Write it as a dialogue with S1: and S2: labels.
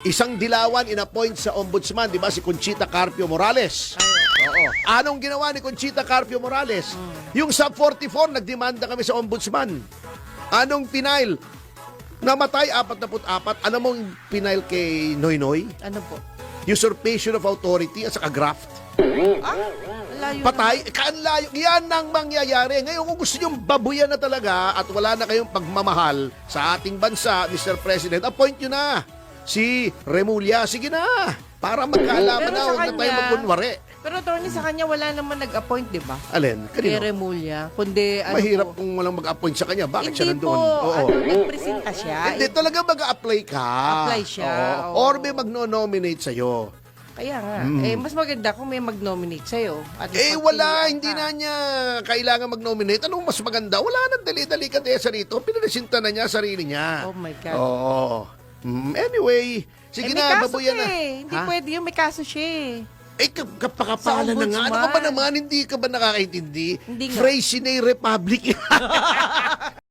S1: Isang dilawan inappoint sa ombudsman, di ba, si Conchita Carpio Morales. Oo. Anong ginawa ni Conchita Carpio Morales? Yung sub 44, nagdemanda kami sa ombudsman. Anong pinail? Namatay 44. Ano mong pinail kay Noy Noy?
S2: Ano po?
S1: Usurpation of authority at saka graft.
S2: Ah, layo
S1: Patay, kaanlayo. Yan ang mangyayari. Ngayon, kung gusto nyo babuyan na talaga at wala na kayong pagmamahal sa ating bansa, Mr. President, appoint nyo na si Remulla. Sige na. Para magkaalaman
S2: Pero
S1: na,
S2: sa
S1: huwag na tayo
S2: kanya-
S1: magkunwari.
S2: Pero attorney, sa kanya wala naman nag-appoint, di ba?
S1: Alin?
S2: Kay
S1: Kanino?
S2: Remulla. Kundi ano
S1: Mahirap
S2: po,
S1: kung walang mag-appoint sa kanya. Bakit siya
S2: Hindi
S1: nandoon?
S2: po,
S1: Oo.
S2: ano, nagpresenta siya.
S1: Hindi, talaga mag-apply ka.
S2: Apply siya,
S1: Oo.
S2: oo.
S1: Or may mag-nominate sa'yo.
S2: Kaya nga, eh, mas maganda kung may mag-nominate sa'yo. At
S1: Hmm. Eh, wala. Hindi
S2: ka.
S1: na niya kailangan mag-nominate. Anong mas maganda? Wala nang dali-dali ka sa rito. Pinaresinta na niya sarili niya.
S2: Oh my God.
S1: Oo. Mm, anyway, sige
S2: eh, may
S1: na,
S2: kaso
S1: babuyan na.
S2: eh. Hindi
S1: Ha?
S2: pwede yun, may kaso siya eh.
S1: Eh, kap- kapakapalan na nga. Ano ka ba naman? Hindi ka ba nakakaintindi?
S2: Hindi nga.
S1: Freycinet Republic.